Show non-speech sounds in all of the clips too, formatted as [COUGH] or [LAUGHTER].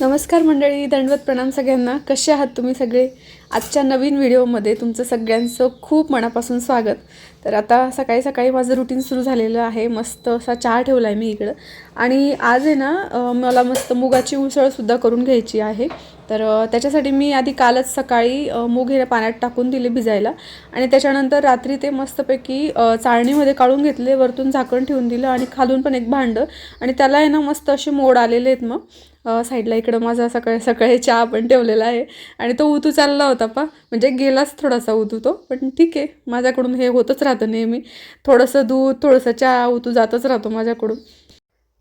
नमस्कार मंडळी दंडवत प्रणाम सगळ्यांना. कसे आहात तुम्ही सगळे? आजच्या नवीन व्हिडिओमध्ये तुमचं सगळ्यांचं खूप मनापासून स्वागत. तर आता सकाळी सकाळी माझं रुटीन सुरू झालेलं आहे. मस्त असा चहा ठेवला आहे मी इकडं. आणि आज आहे ना मला मस्त मुगाची उसळसुद्धा करून घ्यायची आहे. तर त्याच्यासाठी मी आधी कालच सकाळी मूग हे पाण्यात टाकून दिले भिजायला. आणि त्याच्यानंतर रात्री ते मस्तपैकी चाळणीमध्ये काढून घेतले वरतून झाकण ठेवून दिलं आणि खालून पण एक भांडं. आणि त्याला आहे ना मस्त असे मोड आलेले आहेत मग. साईडला इकडं माझा सकाळी सकाळी चहा पण ठेवलेला आहे. आणि तो उतू चालला होता पा. म्हणजे गेलाच थोडासा उतू तो. पण ठीक आहे. माझ्याकडून हे होतच राहतं नेहमी. थोडंसं दूध थोडंसं चहा उतू जातच राहतो माझ्याकडून.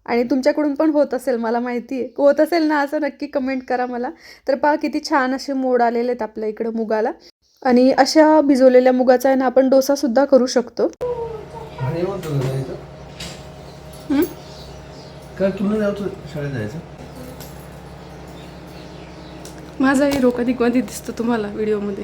आणि तुमच्याकडून पण होत असेल मला माहिती आहे. होत असेल ना असं नक्की कमेंट करा मला. तर पहा किती छान असे मोड आलेले आहेत आपल्या इकडं मुगाला. आणि अशा भिजवलेल्या मुगाचा आहे ना आपण डोसासुद्धा करू शकतो. हं? काय तुला जायचं शाळेत जायचं? माझा हिरो कधी कधी दिसतो तुम्हाला व्हिडिओमध्ये.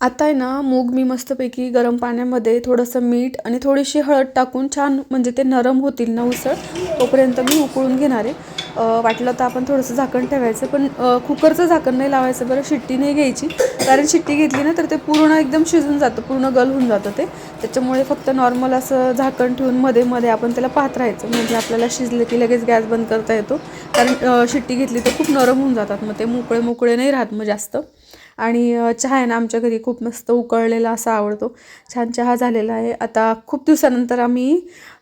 आता आहे ना मूग मी मस्तपैकी गरम पाण्यामध्ये थोडंसं मीठ आणि थोडीशी हळद टाकून छान म्हणजे ते नरम होतील ना उसळ तोपर्यंत मी उकळून घेणार आहे. वाटलं तर आपण थोडंसं झाकण ठेवायचं पण कुकरचं झाकण नाही लावायचं बरं शिट्टी नाही घ्यायची. कारण शिट्टी घेतली ना तर ते पूर्ण एकदम शिजून जातं पूर्ण गल होऊन जातं ते. त्याच्यामुळे फक्त नॉर्मल असं झाकण ठेवून मध्ये मध्ये आपण त्याला पाहत राहायचं. म्हणजे आपल्याला शिजलं की लगेच गॅस बंद करता येतो. कारण शिट्टी घेतली तर खूप नरम होऊन जातात. मग ते मोकळे मोकळे नाही राहत मग जास्त. आणि चहा आहे ना आमच्या घरी खूप मस्त उकळलेला असा आवडतो. छान चहा झालेला आहे. आता खूप दिवसानंतर आम्ही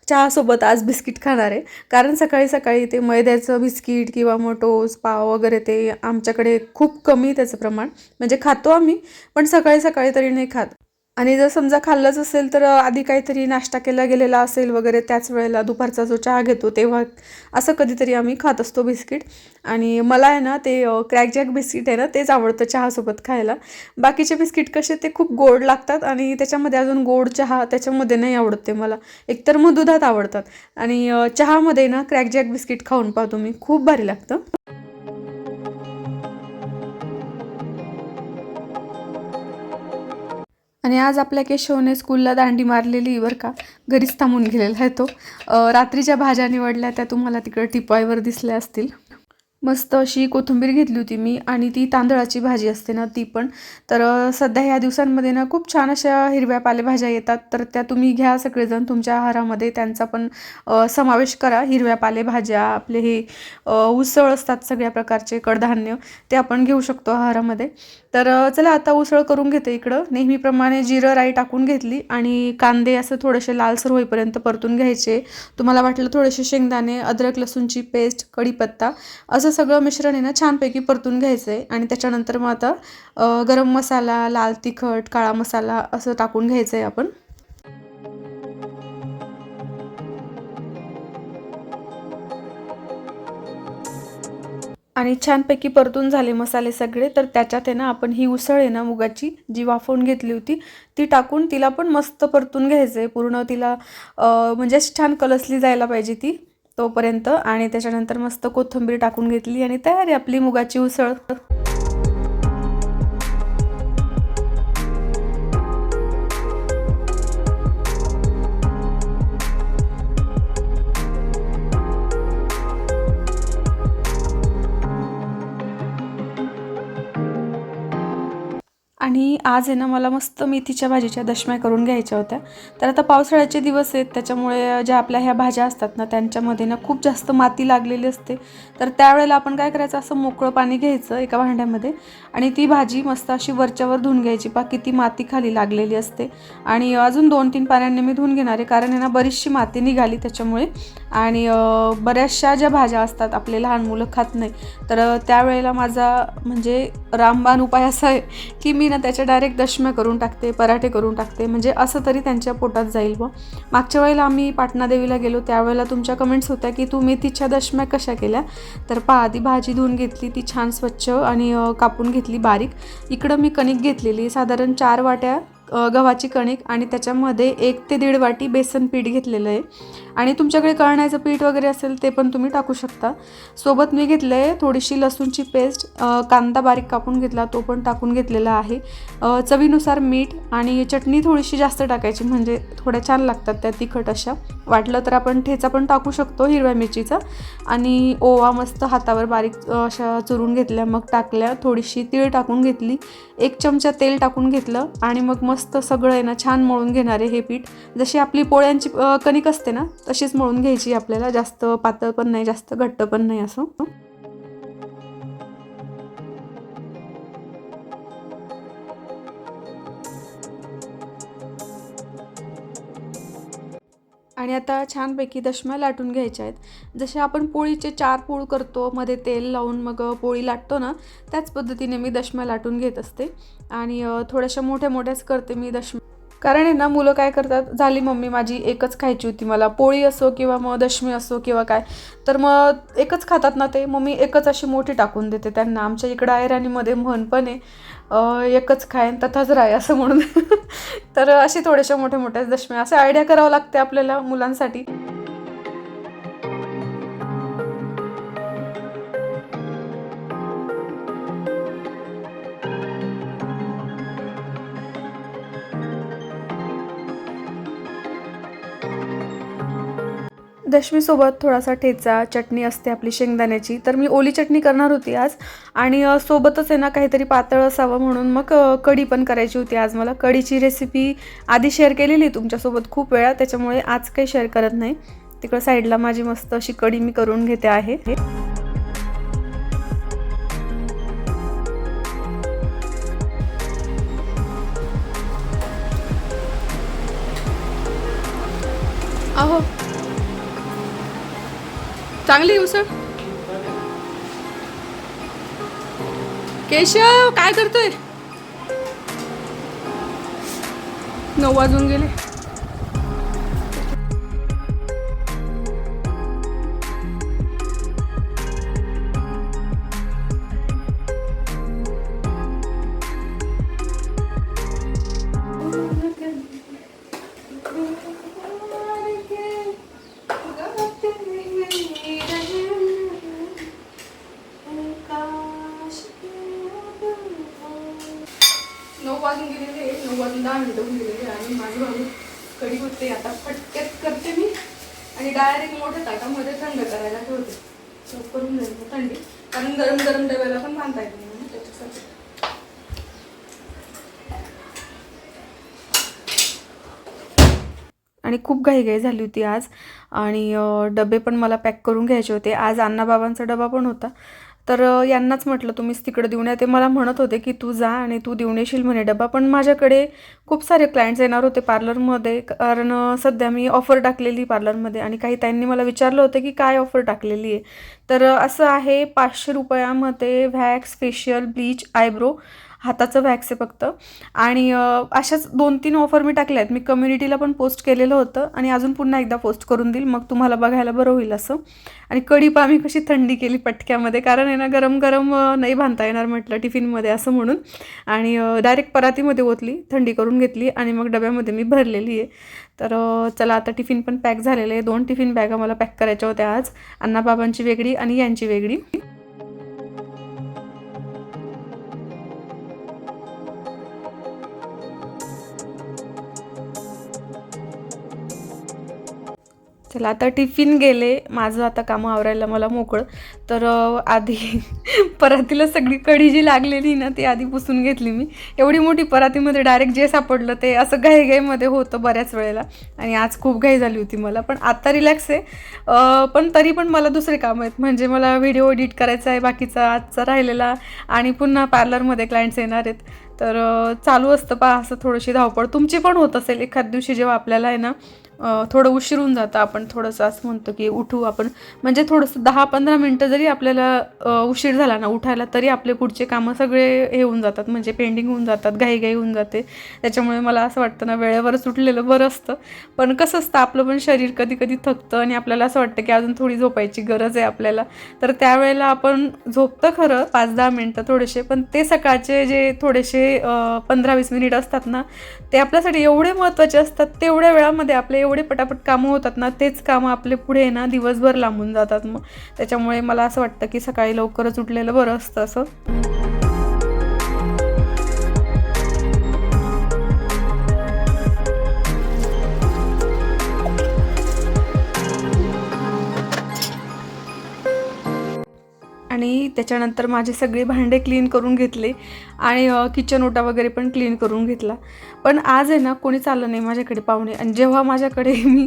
चहासोबत आज बिस्किट खाणार आहे. कारण सकाळी सकाळी ते मैद्याचं बिस्किट किंवा मग पाव वगैरे ते आमच्याकडे खूप कमी त्याचं प्रमाण. म्हणजे खातो आम्ही पण सकाळी सकाळी तरी नाही खात. आणि जर समजा खाल्लंच असेल तर आधी काहीतरी नाश्ता केला गेलेला असेल वगैरे त्याच वेळेला दुपारचा जो चहा घेतो तेव्हा असं कधीतरी आम्ही खात असतो बिस्किट. आणि मला आहे ना ते क्रॅकजॅक बिस्किट आहे ना तेच आवडतं चहासोबत खायला. बाकीचे बिस्किट कसे ते खूप गोड लागतात आणि त्याच्यामध्ये अजून गोड चहा त्याच्यामध्ये नाही आवडत ते मला. एकतर मग दुधात आवडतात. आणि चहामध्ये ना क्रॅकजॅक बिस्किट खाऊन पाहतो मी खूप भारी लागतं. आणि आज आपल्या केशवने स्कूलला दांडी मारलेली बरं का. घरीच थांबून गेलेला आहे तो. रात्रीच्या भाज्या निवडल्या त्या तुम्हाला तिकडे टिपाईवर दिसल्या असतील. मस्त अशी कोथिंबीर घेतली होती मी आणि ती तांदळाची भाजी असते ना ती पण. तर सध्या ह्या दिवसांमध्ये ना खूप छान अशा हिरव्या पालेभाज्या येतात. तर त्या तुम्ही घ्या सगळेजण तुमच्या आहारामध्ये. त्यांचा पण समावेश करा हिरव्या पालेभाज्या आपले हे उसळ असतात सगळ्या प्रकारचे कडधान्य ते आपण घेऊ शकतो आहारामध्ये. तर चला आता उसळ करून घेते इकडं. नेहमीप्रमाणे जिरं राई टाकून घेतली आणि कांदे असं थोडेसे लालसर होईपर्यंत परतून घ्यायचे. तुम्हाला वाटलं थोडेसे शेंगदाणे अद्रक लसूणची पेस्ट कढीपत्ता असं सगळं मिश्रण आहे ना छानपैकी परतून घ्यायचं आहे आणि त्याच्यानंतर मग आता गरम मसाला लाल तिखट काळा मसाला असं टाकून घ्यायचं आहे आपण. आणि छानपैकी परतून झाले मसाले सगळे तर त्याच्यात आहे ना आपण ही उसळ आहे ना मुगाची जी वाफवून घेतली होती ती टाकून तिला पण मस्त परतून घ्यायचं आहे पूर्ण तिला म्हणजे छान कलसली जायला पाहिजे ती. तोपर्यंत आणि त्याच्यानंतर मस्त कोथिंबीर टाकून घेतली आणि तयारी आपली मुगाची उसळ. आणि आज आहे ना मला मस्त मेथीच्या भाजीच्या दशम्या करून घ्यायच्या होत्या. तर आता पावसाळ्याचे दिवस आहेत त्याच्यामुळे ज्या आपल्या ह्या भाज्या असतात ना त्यांच्यामध्ये ना खूप जास्त माती लागलेली असते. तर त्यावेळेला आपण काय करायचं असं मोकळं पाणी घ्यायचं एका भांड्यामध्ये आणि ती भाजी मस्त अशी वरच्यावर धुवून घ्यायची. पा किती माती खाली लागलेली असते. आणि अजून दोन तीन पाण्याने मी धुवून घेणार आहे कारण आहे ना बरीचशी माती निघाली त्याच्यामुळे. आणि बऱ्याचशा ज्या भाज्या असतात आपले लहान मुलं खात नाही. तर त्यावेळेला माझा म्हणजे रामबाण उपाय असा आहे की मी ना त्याच्या डायरेक्ट दशम्या करून टाकते पराठे करून टाकते. म्हणजे असं तरी त्यांच्या पोटात जाईल व मागच्या वेळेला आम्ही पाटणादेवीला गेलो त्यावेळेला तुमच्या कमेंट्स होत्या की तू मेथीच्या दशम्या कशा केल्या? तर पहा आधी भाजी धुवून घेतली ती छान स्वच्छ आणि कापून घेतली बारीक. इकडं मी कणिक घेतलेली साधारण चार वाट्या गव्हाची कणिक आणि त्याच्यामध्ये एक ते दीड वाटी बेसन पीठ घेतलेलं आहे. आणि तुमच्याकडे कळण्याचं पीठ वगैरे असेल ते पण तुम्ही टाकू शकता. सोबत मी घेतलं आहे थोडीशी लसूणची पेस्ट कांदा बारीक कापून घेतला तो पण टाकून घेतलेला आहे. चवीनुसार मीठ आणि चटणी थोडीशी जास्त टाकायची म्हणजे थोड्या छान लागतात त्या तिखट अशा. वाटलं तर आपण ठेचा पण टाकू शकतो हिरव्या मिरचीचा. आणि ओवा मस्त हातावर बारीक अशा चुरून घेतल्या मग टाकल्या थोडीशी तीळ टाकून घेतली एक चमचा तेल टाकून घेतलं आणि मग मस्त सगळं आहे ना छान मळून घेणारे हे पीठ. जशी आपली पोळ्यांची कणिक असते ना तशीच मळून घ्यायची आपल्याला. जास्त पातळ पण नाही जास्त घट्ट पण नाही असं. आणि आता छानपैकी दशम्या लाटून घ्यायच्या आहेत. जसे आपण पोळीचे चार पोळ करतो मध्ये तेल लावून मग पोळी लाटतो ना त्याच पद्धतीने मी दशम्या लाटून घेत असते. आणि थोड्याशा मोठ्या मोठ्याच करते मी दशम्या. कारण आहे ना मुलं काय करतात झाली मम्मी माझी एकच खायची होती मला. पोळी असो किंवा मग दशमी असो किंवा काय तर मग एकच खातात ना ते मग मी एकच अशी मोठी टाकून देते त्यांना. आमच्या इकडं ऐराणीमध्ये म्हण पण आहे एकच खायन तथाच राय असं म्हणून. [LAUGHS] तर असे थोडेशा मोठ्या मोठ्या दशम्या असे आयडिया करावं लागते आपल्याला मुलांसाठी. दशमीसोबत थोडासा ठेचा चटणी असते आपली शेंगदाण्याची. तर मी ओली चटणी करणार होती आज. आणि सोबतच आहे ना काहीतरी पातळ असावं म्हणून मग कढी पण करायची होती आज मला. कढीची रेसिपी आधी शेअर केलेली आहे तुमच्यासोबत खूप वेळा त्याच्यामुळे आज काही शेअर करत नाही. तिकडं साईडला माझी मस्त अशी कढी मी करून घेते आहे. अहो चांगली उसळ हो, केशव काय करतोय? नऊ वाजून गेले. नऊ दिलेली आणि माझी भाऊ कडी होते आता फटक्यात करते मी आणि डायरेक्ट मोठ्या ताटामध्ये थंड करायला ठेवते. लवकर होऊन जाईल थंडी? कारण गरम गरम डब्याला पण बांधता येत नाही त्याच्यासाठी. आणि खूप घाईघाई झाली होती आज. आणि डबे पण मला पॅक करून घ्यायचे होते. आज अण्णाबाबांचा डबा पण होता. तर यांनाच म्हटलं तुम्हीच तिकडे देऊन या. ते मला म्हणत होते की तू जा आणि तू देऊन येशील म्हणे डबा. पण माझ्याकडे खूप सारे क्लायंट्स येणार होते पार्लरमध्ये कारण सध्या मी ऑफर टाकलेली पार्लरमध्ये आणि काही त्यांनी मला विचारलं होतं की काय ऑफर टाकलेली आहे? तर असं आहे पाचशे रुपयामध्ये व्हॅक्स फेशियल ब्लीच आयब्रो हाताचं वॅक्स आहे फक्त. आणि अशाच दोन तीन ऑफर मी टाकल्या आहेत. मी कम्युनिटीला पण पोस्ट केलेलं होतं आणि अजून पुन्हा एकदा पोस्ट करून देईल. मग तुम्हाला बघायला बरं होईल असं. आणि कढी आम्ही कशी थंडी केली पटक्यामध्ये. कारण आहे ना गरम गरम नाही बांधता येणार म्हटलं टिफिनमध्ये असं म्हणून. आणि डायरेक्ट परातीमध्ये ओतली थंडी करून घेतली आणि मग डब्यामध्ये मी भरलेली आहे. तर चला आता टिफिन पण पॅक झालेलं आहे. दोन टिफिन बॅगा मला पॅक करायच्या होत्या आज. अण्णाबाबांची वेगळी आणि यांची वेगळी. चला आता टिफिन गेले. माझं आता कामं आवरायला मला मोकळं. तर आधी [LAUGHS] परातीला सगळी कढी जी लागलेली ना ती आधी पुसून घेतली मी. एवढी मोठी परातीमध्ये डायरेक्ट जे सापडलं ते असं घाईघाईमध्ये होतं बऱ्याच वेळेला. आणि आज खूप घाई झाली होती मला. पण आत्ता रिलॅक्स आहे. पण तरी पण मला दुसरे कामं आहेत. म्हणजे मला व्हिडिओ एडिट करायचा आहे बाकीचा आजचा राहिलेला. आणि पुन्हा पार्लरमध्ये क्लायंट्स येणार आहेत. तर चालू असतं पहा असं थोडीशी धावपळ. तुमची पण होत असेल एखाद दिवशी जेव्हा आपल्याला आहे ना थोडं उशीर होऊन जातं. आपण थोडंसं असं म्हणतो की उठू आपण. म्हणजे थोडंसं दहा पंधरा मिनटं जरी आपल्याला उशीर झाला ना उठायला तरी आपले पुढचे कामं सगळे हे होऊन जातात. म्हणजे पेंडिंग होऊन जातात घाईघाई होऊन जाते. त्याच्यामुळे मला असं वाटतं ना वेळेवरच उठलेलं बरं असतं. पण कसं असतं आपलं पण शरीर कधी कधी थकतं आणि आपल्याला असं वाटतं की अजून थोडी झोपायची गरज आहे आपल्याला. तर त्यावेळेला आपण झोपतं खरं पाच दहा मिनटं थोडेसे. पण ते सकाळचे जे थोडेसे पंधरा वीस मिनिट असतात ना ते आपल्यासाठी एवढे महत्त्वाचे असतात तेवढ्या वेळामध्ये आपले एवढे पटापट कामं होतात ना तेच कामं आपले पुढे ना दिवसभर लांबून जातात मग. त्याच्यामुळे मला असं वाटतं की सकाळी लवकरच उठलेलं बरं असतं असं. आणि त्याच्यानंतर माझे सगळे भांडे क्लीन करून घेतले आणि किचन ओटा वगैरे पण क्लीन करून घेतला. पण आज आहे ना कोणीच आलं नाही माझ्याकडे पाहुणे आणि जेव्हा माझ्याकडे [LAUGHS] मी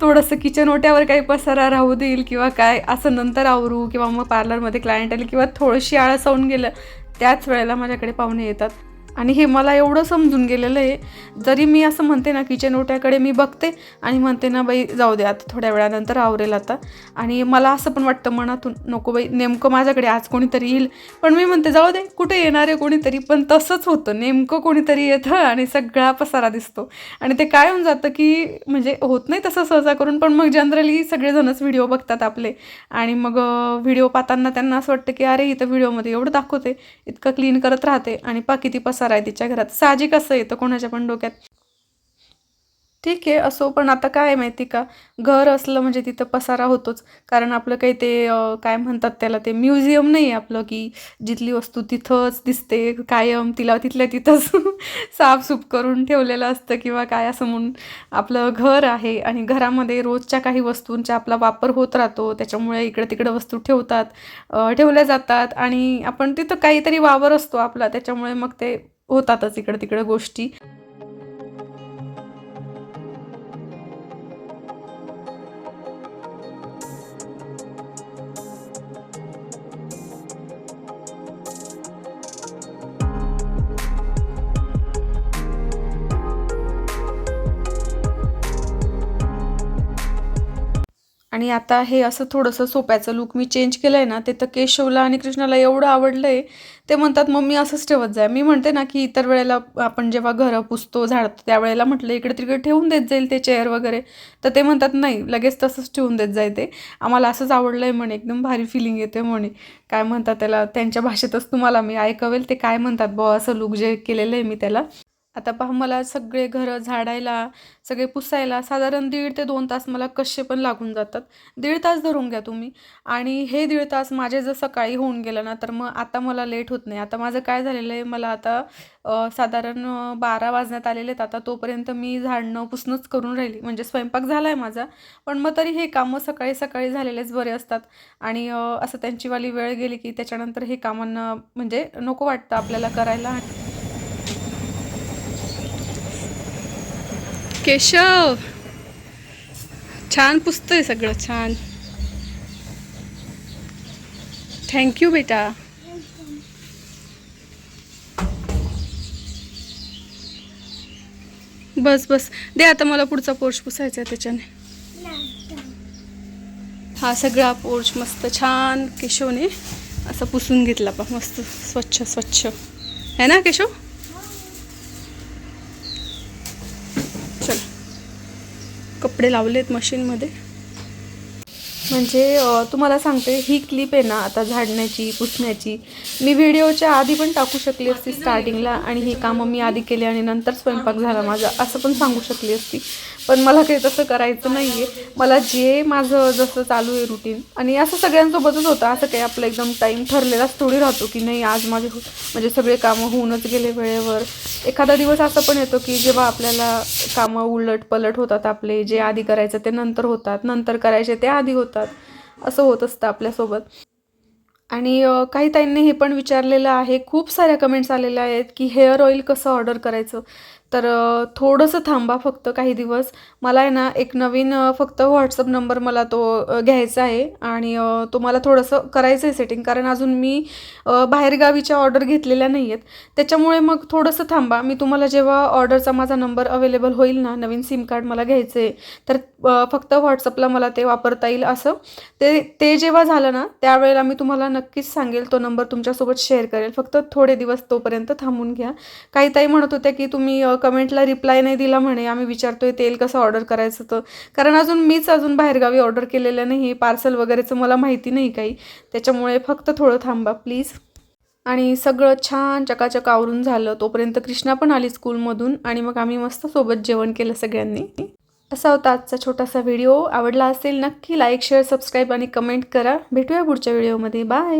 थोडंसं किचन ओट्यावर काही पसारा राहू देईल किंवा काय असं नंतर आवरू किंवा मग पार्लरमध्ये क्लायंट आली किंवा थोडीशी आळस होऊन गेलं त्याच वेळेला माझ्याकडे पाहुणे येतात. आणि हे मला एवढं समजून गेलेलं आहे. जरी मी असं म्हणते ना किचन ओट्याकडे मी बघते आणि म्हणते ना बाई जाऊ दे आता थोड्या वेळानंतर आवरेल आता. आणि मला असं पण वाटतं मनातून नको बाई नेमकं माझ्याकडे आज कोणीतरी येईल. पण मी म्हणते जाऊ दे कुठे येणार आहे कोणीतरी? पण तसंच होतं. नेमकं कोणीतरी येतं आणि सगळा पसारा दिसतो. आणि ते काय होऊन जातं की म्हणजे होत नाही तसं सहसा करून पण मग जनरली सगळेजणच व्हिडिओ बघतात आपले. आणि मग व्हिडिओ पाहताना त्यांना असं वाटतं की अरे इथं व्हिडिओमध्ये एवढं दाखवते इतकं क्लीन करत राहते आणि पा किती पसारा आहे तिच्या घरात. साहजिक असं येतं कोणाच्या पण डोक्यात. ठीक आहे असो पण आता काय आहे माहिती का? घर असलं म्हणजे तिथं पसारा होतोच. कारण आपलं काही ते काय म्हणतात त्याला ते म्युझियम नाही आहे आपलं की जिथली वस्तू तिथंच दिसते कायम तिला तिथल्या तिथंच [LAUGHS] साफसूफ करून ठेवलेलं असतं किंवा काय असं म्हणून. आपलं घर आहे आणि घरामध्ये रोजच्या काही वस्तूंचा आपला वापर होत राहतो. त्याच्यामुळे इकडं तिकडं वस्तू ठेवतात ठेवल्या जातात आणि आपण तिथं काहीतरी वावर असतो आपला. त्याच्यामुळे मग ते होतातच इकडं तिकडं गोष्टी. आणि आता हे असं थोडंसं सोप्याचं लुक मी चेंज केलं आहे ना ते तर केशवला आणि कृष्णाला एवढं आवडलं आहे ते म्हणतात मम्मी असंच ठेवत जाय मी म्हणते ना की इतर वेळेला आपण जेव्हा घरं पुसतो झाडतो त्यावेळेला म्हटलं इकडे तिकडे ठेवून देत जाईल ते चेअर वगैरे. तर ते म्हणतात नाही लगेच तसंच ठेवून देत जाय ते. आम्हाला असंच आवडलं आहे म्हणे एकदम भारी फिलिंग येते म्हणे. काय म्हणतात त्याला त्यांच्या भाषेतच तुम्हाला मी ऐकवेल ते काय म्हणतात बुवा असं लुक जे केलेलं आहे मी त्याला. आता पहा मला सगळे घरं झाडायला सगळे पुसायला साधारण दीड ते दोन तास मला कसे पण लागून जातात. दीड तास धरून घ्या तुम्ही. आणि हे दीड तास माझे जर सकाळी होऊन गेलं ना तर मग आता मला लेट होत नाही. आता माझं काय झालेलं आहे मला आता साधारण बारा वाजण्यात आलेले आहेत. आता तोपर्यंत मी झाडणं पुसणंच करून राहिली. म्हणजे स्वयंपाक झाला आहे माझा. पण मग तरी हे कामं सकाळी सकाळी झालेलेच बरे असतात. आणि असं त्यांचीवाली वेळ गेली की त्याच्यानंतर हे कामांना म्हणजे नको वाटतं आपल्याला करायला. केशव. छान पुसतंय सगळं छान. थँक्यू बेटा. बस बस. दे आता मला पुढचा पोर्च पुसायचा आहे त्याच्याने. हा सगळा पोर्च मस्त छान केशवने असं पुसून घेतला पा मस्त स्वच्छ स्वच्छ. है ना केशव चल कपडे लावलेत मशीनमध्ये. म्हणजे तुम्हाला सांगते ही क्लिप आहे ना आता झाडण्याची पुसण्याची. मी व्हिडिओच्या आधी पण टाकू शकली असती स्टार्टिंगला आणि ही कामं मी आधी केली आणि नंतर स्वयंपाक झाला माझा असं पण सांगू शकली असती. पण मला काही तसं करायचं नाही आहे मला जे माझं जसं चालू आहे रुटीन आणि असं सगळ्यांसोबतच होतं. असं काही आपलं एकदम टाईम ठरलेलाच थोडी राहतो की नाही आज माझे हो- म्हणजे सगळे कामं होऊनच गेले वेळेवर. एखादा दिवस असं पण येतो की जेव्हा आपल्याला कामं उलट पलट होतात आपले जे आधी करायचं ते नंतर होतात. नंतर करायचे ते आधी होतात असं होत असतं आपल्यासोबत. आणि काही ताईंनी हे पण विचारलेलं आहे खूप साऱ्या कमेंट्स आलेल्या आहेत की हेअर ऑइल कसं ऑर्डर करायचं? तर थोडंसं थांबा फक्त काही दिवस. मला आहे ना एक नवीन फक्त व्हॉट्सअप नंबर मला तो घ्यायचा आहे आणि तो मला थोडंसं करायचं आहे सेटिंग कारण अजून मी बाहेरगावीच्या ऑर्डर घेतलेल्या नाही आहेत त्याच्यामुळे मग थोडंसं थांबा. मी तुम्हाला जेव्हा ऑर्डरचा माझा नंबर अवेलेबल होईल ना नवीन सिम कार्ड मला घ्यायचं आहे तर फक्त व्हॉट्सअपला मला ते वापरता येईल असं. ते ते जेव्हा झालं ना त्यावेळेला मी तुम्हाला नक्कीच सांगेल तो नंबर तुमच्यासोबत शेअर करेल. फक्त थोडे दिवस तोपर्यंत थांबून घ्या. काही ताई म्हणत होत्या की तुम्ही कमेंटला रिप्लाय नाही दिला म्हणे. आम्ही विचारतोय तेल कसं ऑर्डर करायचं तर कारण अजून मीच अजून बाहेरगावी ऑर्डर केलेलं नाही. पार्सल वगैरेचं मला माहिती नाही काही. त्याच्यामुळे फक्त थोडं थांबा प्लीज. आणि सगळं छान चकाचक आवरून झालं. तोपर्यंत कृष्णा पण आली स्कूलमधून आणि मग आम्ही मस्त सोबत जेवण केलं सगळ्यांनी. असा होता आजचा छोटासा व्हिडिओ. आवडला असेल नक्की लाईक शेअर सबस्क्राईब आणि कमेंट करा. भेटूया पुढच्या व्हिडिओमध्ये. बाय